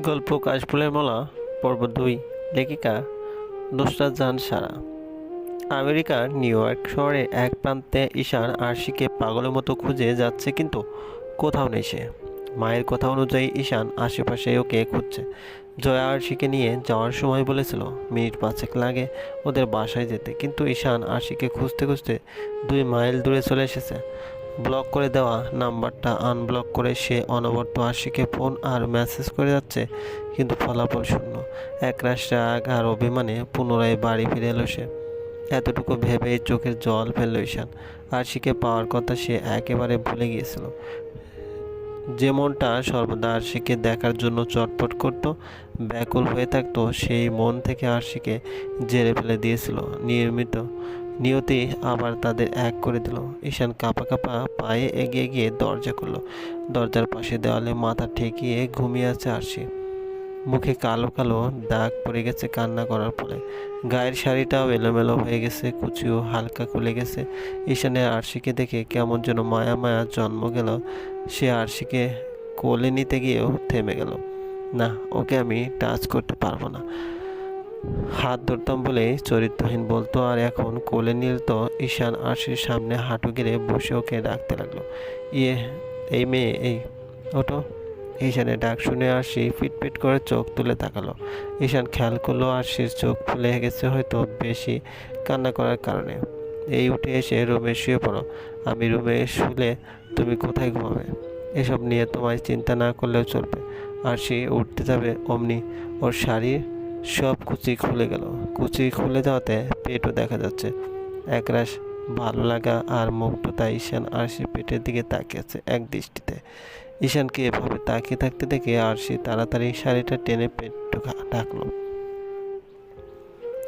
গল্প কাশফুলের মালা, পর্ব দুই, লেখিকা নুসরাত জাহান সারা। আমেরিকার নিউ ইয়র্ক শহরে এক প্রান্তে ঈশান আরশিকে পাগলের মতো খুঁজে যাচ্ছে কিন্তু কোথাও নেই সে। মায়ের কথা অনুযায়ী ঈশান আশেপাশে ওকে খুঁজছে। জয়া আরশিকে নিয়ে যাওয়ার সময় বলেছিল, মিনিট পাঁচেক লাগে ওদের বাসায় যেতে। কিন্তু ঈশান আরশিকে খুঁজতে খুঁজতে দুই মাইল দূরে চলে এসেছে। ব্লক করে দেওয়া নাম্বারটা আনব্লক করে সে অনবরত আশিকে ফোন আর মেসেজ করে যাচ্ছে, কিন্তু ফলাফল শূন্য। একরাশ রাগ আর অভিমানে পুনরায় বাড়ি ফিরে এলো সে। এতটুকু ভেবেই চোখের জল ফেলল ঈশান। আরশিকে পাওয়ার কথা সে একেবারে ভুলে গিয়েছিল। যে মনটা সর্বদা আরশিকে দেখার জন্য চটপট করত, ব্যাকুল হয়ে থাকতো, সেই মন থেকে আরশিকে জেরে ফেলে দিয়েছিল নিয়মিত নিয়তি আবার তাদের এক করে দিল। ঈশান কাঁপা কাঁপা পায়ে এগিয়ে গিয়ে দরজা করল দরজার পাশে দেওয়ালে মাথা ঠেকিয়ে ঘুমিয়ে আছে আরশি। মুখে কালো কালো দাগ পড়ে গেছে কান্না করার ফলে। গায়ের শাড়িটাও এলোমেলো হয়ে গেছে, কুচিও হালকা খুলে গেছে। ঈশানের আরশিকে দেখে কেমন যেন মায়া মায়া জন্ম গেল। সে আরশিকে কোলে নিতে গিয়েও থেমে গেল। না, ওকে আমি টাচ করতে পারব না। হাত ধরতাম বলে চরিত্রহীন বলতো, আর এখন কোলে নিল তো ঈশান আরশির সামনে হাঁটু গেড়ে বসে ওকে ডাকতে লাগল। ইয়ে এই মেয়ে, এই ওটো ঈশানের ডাক শুনে আরশি ফিটফিট করে চোখ তুলে তাকালো। ঈশান খেয়াল করল আরশির চোখ ফুলে গেছে হয়তো বেশি কান্না করার কারণে। এই উঠে এসে রুমে শুয়ে পড়ো। আমি রুমে শুলে তুমি কোথায় ঘুমাবে? এসব নিয়ে তোমায় চিন্তা না করলেও চলবে। আর সে উঠতে যাবে অমনি। ওর শাড়ির সব কুচি খুলে গেল। কুচি খুলে যাওয়াতে পেটও দেখা যাচ্ছে। একরাশ ভালো লাগা আর মুগ্ধতা ঈশান আরশির পেটের দিকে তাকিয়েছে এক দৃষ্টিতে। ঈশানকে এভাবে তাকিয়ে থাকতে দেখে আরশি তাড়াতাড়ি শাড়িটা টেনে পেট ঢোকা- ঢাকলো।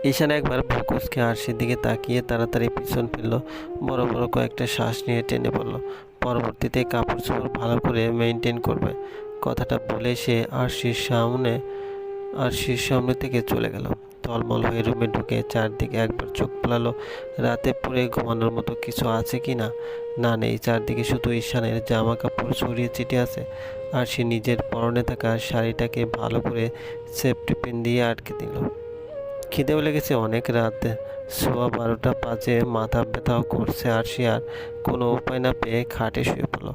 ঈশান একবার ভুকুসকে আরশির দিকে তাকিয়ে তাড়াতাড়ি পিছন ফেলল, বড় বড় কয়েকটা শ্বাস নিয়ে টেনে পড়ল পরবর্তীতে কাপড় চোপড় ভালো করে মেনটেন করবে। কথাটা বলে সে আরশির সামনে আরশির সামনে থেকে চলে গেল। টলমল হয়ে রুমে ঢুকে চারদিকে একবার চোখ ফেলালো রাতে পরে ঘুমানোর মতো কিছু আছে কি না? না নেই, চারদিকে শুধু ঈশানের জামা কাপড় ছড়িয়ে ছিটিয়ে আছে, আর সে নিজের পরনে থাকা শাড়িটাকে ভালো করে সেফটি পিন দিয়ে আটকে দিল। খিদেও লেগেছে অনেক রাত। সোয়া বারোটা পাঁচে মাথা ব্যথাও করছে, আর সে আর কোনো উপায় না পেয়ে খাটে শুয়ে পড়ল।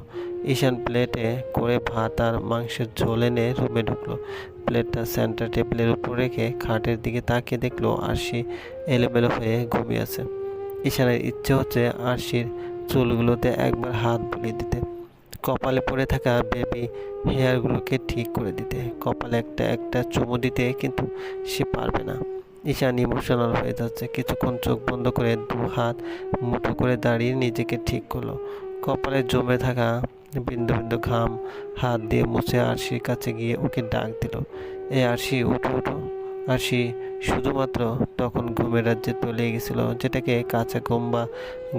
ঈশান প্লেটে করে ভাত আর মাংসের ঝোল এনে রুমে ঢুকলো। প্লেটটা সেন্টার টেবিলের উপর রেখে খাটের দিকে তাকিয়ে দেখল আরশি এলোমেলো হয়ে ঘুমিয়ে আছে। ঈশানের ইচ্ছে হচ্ছে আরশির চুলগুলোতে একবার হাত বুলিয়ে দিতে। কপালে পড়ে থাকা বেবি হেয়ারগুলোকে ঠিক করে দিতে। কপালে একটা একটা চুমু দিতে কিন্তু সে পারবে না। ঈশান ইমোশনাল হয়ে যাচ্ছে। কিছুক্ষণ চোখ বন্ধ করে দু হাত মুঠো করে দাঁড়িয়ে নিজেকে ঠিক করল। কপালে জমে থাকা বিন্দু বিন্দু ঘাম হাত দিয়ে মুছে আরশির কাছে গিয়ে ওকে ডাক দিল। এ আরশি, উঠো উঠো। আরশি, শুধুমাত্র তখন ঘুমের রাজ্যে তলিয়ে গেছিল, যেটাকে কাঁচা ঘুম বা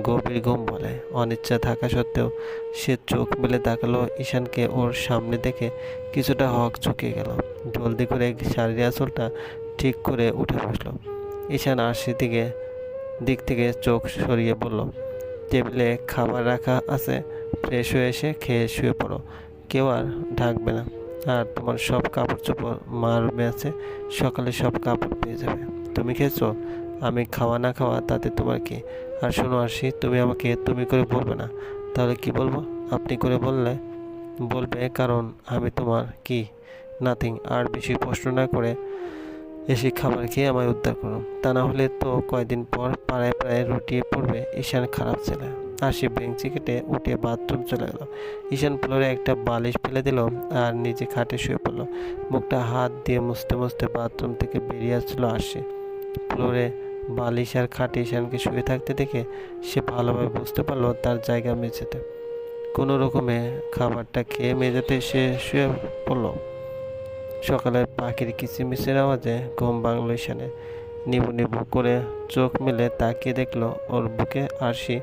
গভীর ঘুম বলে। অনিচ্ছা থাকা সত্ত্বেও সে চোখ মেলে তাকালো, ঈশানকে ওর সামনে দেখে কিছুটা হক চুকে গেল। জলদি করে শাড়ির আঁচলটা ঠিক করে উঠে বসল। ঈশান আরশির দিকে, দিক থেকে চোখ সরিয়ে বলল, টেবিলে খাবার রাখা আছে? ফ্রেশ হয়ে এসে খেয়ে শুয়ে পড়ো। কেউ আর ঢাকবে না। আর তোমার সব কাপড় চোপড় মা রুমে আছে, সকালে সব কাপড় পেয়ে যাবে। তুমি খেয়েছো? আমি খাওয়া না খাওয়া তাতে তোমার কি? আর শোনো আসি তুমি আমাকে তুমি করে বলবে না। তাহলে কি বলব? আপনি করে বললে বলবে, কারণ আমি তোমার কি? নাথিং। আর বেশি প্রশ্ন না করে এসে খাবার খেয়ে আমায় উদ্ধার করো। তা না হলে তো কয়দিন পর পাড়ায় পাড়ায় রুটিয়ে পড়বে ঈশান খারাপ ছেলে। আর সে বেঞ্চি কেটে উঠে বাথরুম চলে গেল। ঈশান ফ্লোরে একটা বালিশ ফেলে দিল আর নিজে খাটে শুয়ে পড়ল। মুখটা হাত দিয়ে মুছতে মুছতে বাথরুম থেকে বেরিয়ে আসছিল আসে ফ্লোরে বালিশ আর খাটে ঈশানকে শুয়ে থাকতে দেখে সে ভালোভাবে বুঝতে পারল তার জায়গা মেঝেতে। কোনো রকমে খাবারটা খেয়ে মেঝেতে সে শুয়ে পড়ল। সকালে পাখির কিচিমিচির আওয়াজে ঘুম ভাঙলো ঈশানে নিবু নিবু করে চোখ মেলে তাকিয়ে দেখল ওর বুকে আরশি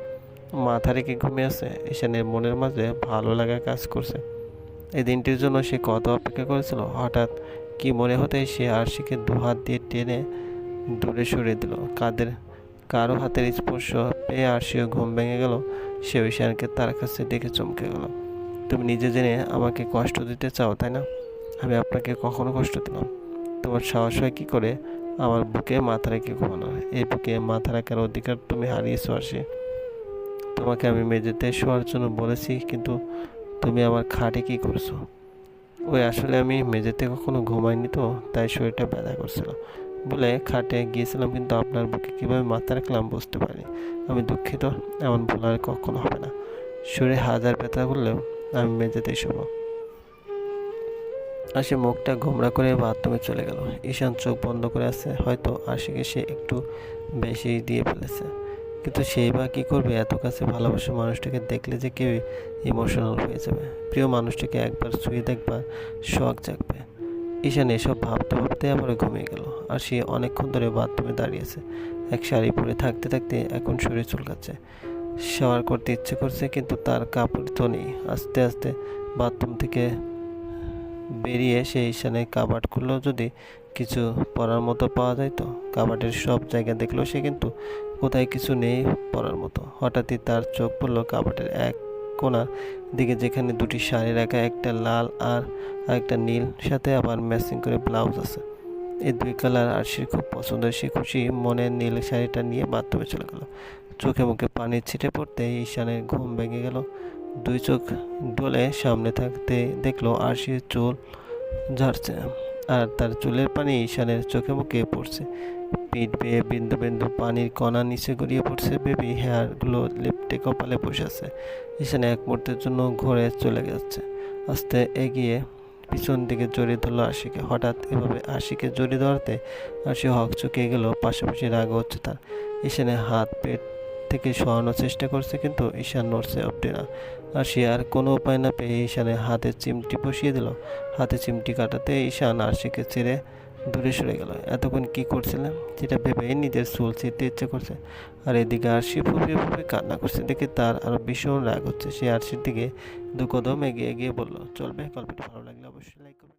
মাথা রেখে ঘুমিয়ে আছে। ঈশানের মনের মাঝে ভালো লাগা কাজ করছে। এই দিনটির জন্য সে কত অপেক্ষা করেছিল? হঠাৎ কি মনে হতে সে আরশিকে দু হাত দিয়ে টেনে দূরে সরিয়ে দিল। কাদের, কারও হাতের স্পর্শ পেয়ে আরশিও ঘুম ভেঙে গেল। সে ঈশানকে তার কাছে দেখে চমকে গেল। তুমি নিজে জেনে আমাকে কষ্ট দিতে চাও, তাই না? আমি আপনাকে কখনো কষ্ট দিলাম তোমার সাহস হয় কী করে? আমার বুকে মাথা রেখে ঘুমানোর। এই বুকে মাথা রাখার অধিকার তুমি হারিয়েছো আসে তোমাকে আমি মেঝেতে শোয়ার জন্য বলেছি, কিন্তু তুমি আমার খাটে কী করছ? ওই আসলে আমি মেঝেতে কখনো ঘুমাইনি তো, তাই শরীরটা ব্যথা করছিল। বলে খাটে গিয়েছিলাম, কিন্তু আপনার বুকে কীভাবে মাথা রাখলাম বুঝতে পারি আমি দুঃখিত, এমন ভুল আর কখনো হবে না। শরীরে হাজার ব্যথা করলেও আমি মেঝেতেই শোবো। আর সে মুখটা ঘোমরা করে বাথরুমে চলে গেল। ঈশান চোখ বন্ধ করে আছে, হয়তো আশিকে সে একটু বেশি দিয়ে ফেলেছে। কিন্তু সেই বা কী করবে? এত কাছে ভালোবাসা মানুষটাকে দেখলে যে কেউ ইমোশনাল হয়ে যাবে। প্রিয় মানুষটাকে একবার ছুঁয়ে দেখবার শখ জাগবে। ঈশান এসব ভাবতে ভাবতে আবার ঘুমিয়ে গেল। আর সে অনেকক্ষণ ধরে বাথরুমে দাঁড়িয়েছে এক শাড়ি পরে থাকতে থাকতে এখন শরীর চুলকাচ্ছে। শাওয়ার করতে ইচ্ছে করছে কিন্তু তার কাপড় তো নেই। আস্তে আস্তে বাথরুম থেকে বেরিয়ে সে ঈশানে কাবাট খুললো। যদি কিছু পরার মতো পাওয়া যায় তো? কাবাটের সব জায়গা দেখল সে কিন্তু কোথায় কিছু নেই পরার মতো। হঠাৎই তার চোখ পড়ল কাবাটের এক কোণার দিকে যেখানে দুটি শাড়ি রাখা, একটা লাল আর একটা নীল, সাথে আবার ম্যাচিং করে ব্লাউজ আছে। এই দুই কালার আর সে খুব পছন্দ, সে খুশি মনে নীল শাড়িটা নিয়ে বাথরুমে চলে গেল। চোখে মুখে পানির ছিটে পড়তে ঈশানের ঘুম ভেঙে গেল। দুই চোখ ডলে সামনে থাকতে দেখল আরশির চুল ঝাড়ছে আর তার চুলের পানি ঈশানের চোখে মুখে পড়ছে। পিঠ বেয়ে বিন্দু বিন্দু পানির কণা নিচে গড়িয়ে পড়ছে। বেবি হেয়ারগুলো লিপটে কপালে বসে আছে। ঈশান এক মুহূর্তের জন্য ঘরে চলে যাচ্ছে। আস্তে এগিয়ে পিছন দিকে জড়িয়ে ধরলো আশিকে। হঠাৎ এভাবে আশিকে জড়িয়ে ধরতে আশি হক চুকিয়ে গেল, পাশাপাশি রাগ হচ্ছে তার। ঈশানে হাত পেট থেকে সরানোর চেষ্টা করছে কিন্তু ঈশান নড়ছে অব্দি না। আর সে আর কোনো উপায় না পেয়ে ঈশানের হাতে চিমটি বসিয়ে দিল। হাতে চিমটি কাটাতে ঈশান আরশিকে ছেড়ে দূরে সরে গেল। এতক্ষণ কি করছিলাম? যেটা ভেবে নিজের চুল ছিঁড়তে ইচ্ছে করছে। আর এদিকে আরশি ফুপিয়ে ফুপিয়ে কান্না করছে দেখে তার আরও ভীষণ রাগ হচ্ছে। সে আরশির দিকে দু কদম এগিয়ে গিয়ে বলল চলবে গল্পটি ভালো লাগলে অবশ্যই লাইক করবে।